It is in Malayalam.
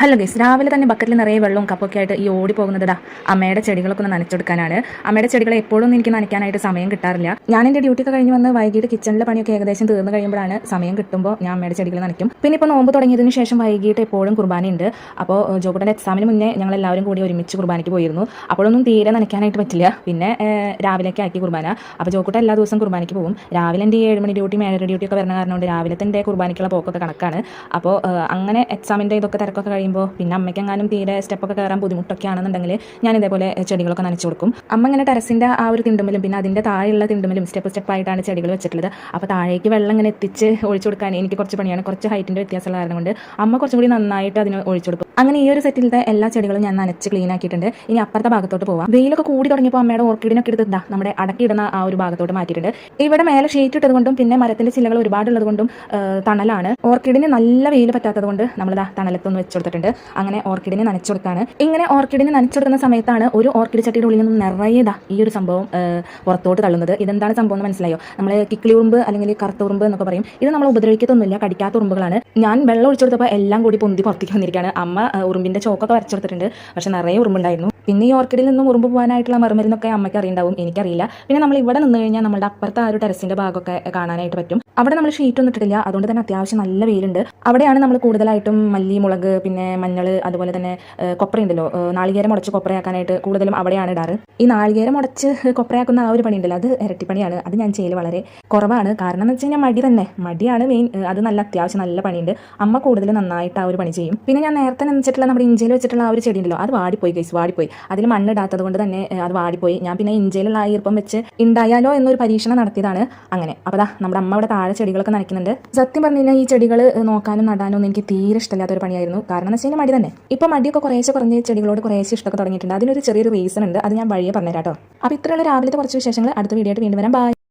ഹലോ ഗൈസ് രാവിലെ തന്നെ ബക്കറ്റിൽ നിറയെ വെള്ളവും കപ്പൊക്കെ ആയിട്ട് ഈ ഓടി പോകുന്നത് ദാ അമ്മയുടെ ചെടികളൊക്കെ ഒന്ന് നനച്ചെടുക്കാനാണ് അമ്മയുടെ ചെടികളെ എപ്പോഴും എനിക്ക് നനയ്ക്കാനായിട്ട് സമയം കിട്ടാറില്ല. ഞാൻ എന്റെ ഡ്യൂട്ടിയൊക്കെ കഴിഞ്ഞ് വന്ന് വൈകിട്ട് കിച്ചണിലെ പണിയൊക്കെ ഏകദേശം തീർന്നു കഴിയുമ്പോഴാണ് സമയം കിട്ടുമ്പോൾ ഞാൻ അമ്മയുടെ ചെടികൾ നനയ്ക്കും. പിന്നെ ഇപ്പോൾ നോമ്പ് തുടങ്ങിയതിന് ശേഷം വൈകിട്ട് എപ്പോഴും കുർബാനയുണ്ട് അപ്പോൾ ജോബുട്ടന്റെ എക്സാമിന് മുന്നേ ഞങ്ങൾ എല്ലാവരും കൂടി ഒരുമിച്ച് കുർബാനയ്ക്ക് പോയിരുന്നു. അപ്പോഴൊന്നും തീരെ നനയ്ക്കാനായിട്ട് പറ്റില്ല. പിന്നെ രാവിലേക്ക് ആക്കി കുർബാന. അപ്പോൾ ജോക്കുട്ട എല്ലാ ദിവസവും കുർബാനയ്ക്ക് പോകും. രാവിലെ എന്റെ ഏഴ് മണി ഡ്യൂട്ടി ഏഴര ഡ്യൂട്ടി ഒക്കെ വരുന്ന കാരണം കൊണ്ട് രാവിലത്തെ എന്റെ കുർബാനയ്ക്കുള്ള പോക്കൊക്കെ കണക്കാണ്. അപ്പോൾ അങ്ങനെ എക്സാമിന്റെ ഇതൊക്കെ തിരക്കൊക്കെ കഴിയുമ്പോൾ പിന്നെ അമ്മയ്ക്കെങ്ങാനും തീരെ സ്റ്റെപ്പൊക്കെ കയറാൻ ബുദ്ധിമുട്ടൊക്കെ ആണെന്നുണ്ടെങ്കിൽ ഞാൻ ഇതേപോലെ ചെടികളൊക്കെ നനച്ചു കൊടുക്കും. അമ്മ ഇങ്ങനെ ടെറസിന്റെ ആ ഒരു തിണ്ടുമലും പിന്നെ അതിന്റെ താഴെയുള്ള തിണ്ടുമലും സ്റ്റെപ്പ് സ്റ്റെപ്പായിട്ടാണ് ചെടികൾ വെച്ചിട്ടുള്ളത്. അപ്പോൾ താഴേക്ക് വെള്ളം ഇങ്ങനെ എത്തിച്ച് ഒഴിച്ചു കൊടുക്കാൻ എനിക്ക് കുറച്ച് പണിയാണ്. കുറച്ച് ഹൈറ്റിന്റെ വ്യത്യാസമുള്ള കാരണം കൊണ്ട് അമ്മ കുറച്ചും കൂടി നന്നായിട്ട് അതിന് ഒഴിച്ചു കൊടുക്കും. അങ്ങനെ ഈ ഒരു സെറ്റിലത്തെ എല്ലാ ചെടികളും ഞാൻ നനച്ച് ക്ലീൻ ആക്കിയിട്ടുണ്ട്. ഇനി അപ്പുറത്തെ ഭാഗത്തോട്ട് പോവാം. വെയിലൊക്കെ കൂടി തുടങ്ങിയപ്പോൾ അമ്മയുടെ ഓർക്കിഡിനൊക്കെ എടുത്ത് ഇതാ നമ്മുടെ അടക്കിയിടുന്ന ആ ഒരു ഭാഗത്തോട്ട് മാറ്റിയിട്ടുണ്ട്. ഇവിടെ മേലെ ഷീറ്റ് ഇട്ടതുകൊണ്ടും പിന്നെ മരത്തിന്റെ ചില്ലകൾ ഒരുപാടുള്ളത് കൊണ്ടും തണലാണ്. ഓർക്കിഡിന് നല്ല വെയിൽ പറ്റാത്തത് കൊണ്ട് നമ്മളിതാ തണലത്തൊന്ന് വെച്ചു അങ്ങനെ ഓർക്കിഡിനെ നനച്ചു കൊടുക്കാണ് ഇങ്ങനെ ഓർക്കിഡിനെ നനച്ചു കൊടുക്കുന്ന സമയത്താണ് ഒരു ഓർക്കിഡ് ചട്ടിയുടെ ഉള്ളിൽ നിന്ന് നിറയെ ഈ ഒരു സംഭവം പുറത്തോട്ട് തള്ളുന്നത്. ഇതെന്താണ് സംഭവം എന്ന് മനസ്സിലായോ? നമ്മൾ കിക്കിളി ഉറുമ്പ് അല്ലെങ്കിൽ കറുത്ത ഉറുമ്പ് എന്നൊക്കെ പറയും. ഇത് നമ്മൾ ഉപദ്രവിക്കത്തൊന്നുമില്ല കടിക്കാത്ത ഉറുമ്പുകളാണ്. ഞാൻ വെള്ളം ഒഴിച്ചെടുത്തപ്പോൾ എല്ലാം കൂടി പൊന്തി പുറത്തേക്ക് വന്നിരിക്കുകയാണ്. അമ്മ ഉറുമ്പിന്റെ ചോക്കൊക്കെ വരച്ചു കൊടുത്തിട്ടുണ്ട് പക്ഷെ നിറയെ ഉറുമ്പുണ്ടായിരുന്നു. പിന്നെ ഈ ഓർക്കിഡിൽ നിന്നും ഉറുമ്പ് പോകാനായിട്ടുള്ള മറുമരുന്നൊക്കെ അമ്മയ്ക്ക് അറിയുണ്ടാവും. എനിക്കറിയില്ല. പിന്നെ നമ്മൾ ഇവിടെ നിന്ന് കഴിഞ്ഞാൽ നമ്മുടെ അപ്പുറത്തെ ആ ഒരു ടെറസിന്റെ ഭാഗമൊക്കെ കാണാനായിട്ട് പറ്റും. അവിടെ നമ്മൾ ഷീറ്റ് ഒന്നും ഇട്ടിട്ടില്ല. അതുകൊണ്ട് തന്നെ അത്യാവശ്യം നല്ല വെയിലുണ്ട്. അവിടെയാണ് നമ്മൾ കൂടുതലായിട്ടും മല്ലി മുളക് പിന്നെ മഞ്ഞൾ അതുപോലെ തന്നെ കൊപ്ര കൊപ്രയുണ്ടല്ലോ നാളികേരം മുടച്ച് കൊപ്രയാക്കാനായിട്ട് കൂടുതലും അവിടെയാണ് ഇടാറ്. ഈ നാളികേരം മുടച്ച് കൊപ്രയാക്കുന്ന ആ ഒരു പണി ഉണ്ടല്ലോ അത് ഇരട്ടിപ്പണിയാണ്. അത് ഞാൻ ചെയ്യൽ വളരെ കുറവാണ്. കാരണം എന്ന് വെച്ച് കഴിഞ്ഞാൽ മടി തന്നെ. മടിയാണ് മെയിൻ അത് നല്ല അത്യാവശ്യം നല്ല പണിയുണ്ട്. അമ്മ കൂടുതൽ നന്നായിട്ട് ആ ഒരു പണി ചെയ്യും. പിന്നെ ഞാൻ നേരത്തെ നനച്ചിട്ടുള്ള നമ്മുടെ ഇഞ്ചിയിൽ വെച്ചിട്ടുള്ള ആ ഒരു ചെടി ഉണ്ടല്ലോ. അത് വാടിപ്പോയി ഗൈസ് വാടിപ്പോയി. അതിൽ മണ്ണിടാത്തത് കൊണ്ട് തന്നെ അത് വാടിപ്പോയി. ഞാൻ പിന്നെ ഇഞ്ചയിലുള്ള ആ ഈർപ്പം വെച്ച് ഉണ്ടായാലോ എന്നൊരു പരീക്ഷണം നടത്തിയതാണ് അങ്ങനെ. അപ്പോൾ അതാ നമ്മുടെ അമ്മ അവിടെ താഴെ ചെടികളൊക്കെ നനയ്ക്കുന്നുണ്ട്. സത്യം പറഞ്ഞു കഴിഞ്ഞാൽ ഈ ചെടികൾ നോക്കാനും നടാനും ഒന്നും എനിക്ക് തീരെ ഇഷ്ടമില്ലാത്തൊരു പണിയായിരുന്നു. കാരണം എന്ന് വെച്ച് കഴിഞ്ഞാൽ മടി തന്നെ. ഇപ്പോൾ മടിയൊക്കെ കുറേശ്ശെ കുറഞ്ഞ് ചെടികളോട് കുറേശ്ശെ ഇഷ്ടമൊക്കെ തുടങ്ങിയിട്ടുണ്ട്. അതിനൊരു ചെറിയൊരു റീസൺ ഉണ്ട്. അത് ഞാൻ വഴിയെ പറഞ്ഞുതരാം കേട്ടോ. അപ്പോൾ ഇത്രയുള്ള രാവിലത്തെ കുറച്ച് വിശേഷങ്ങൾ അടുത്ത വീഡിയോ ആയിട്ട് വീണ്ടും വരാം. ബൈ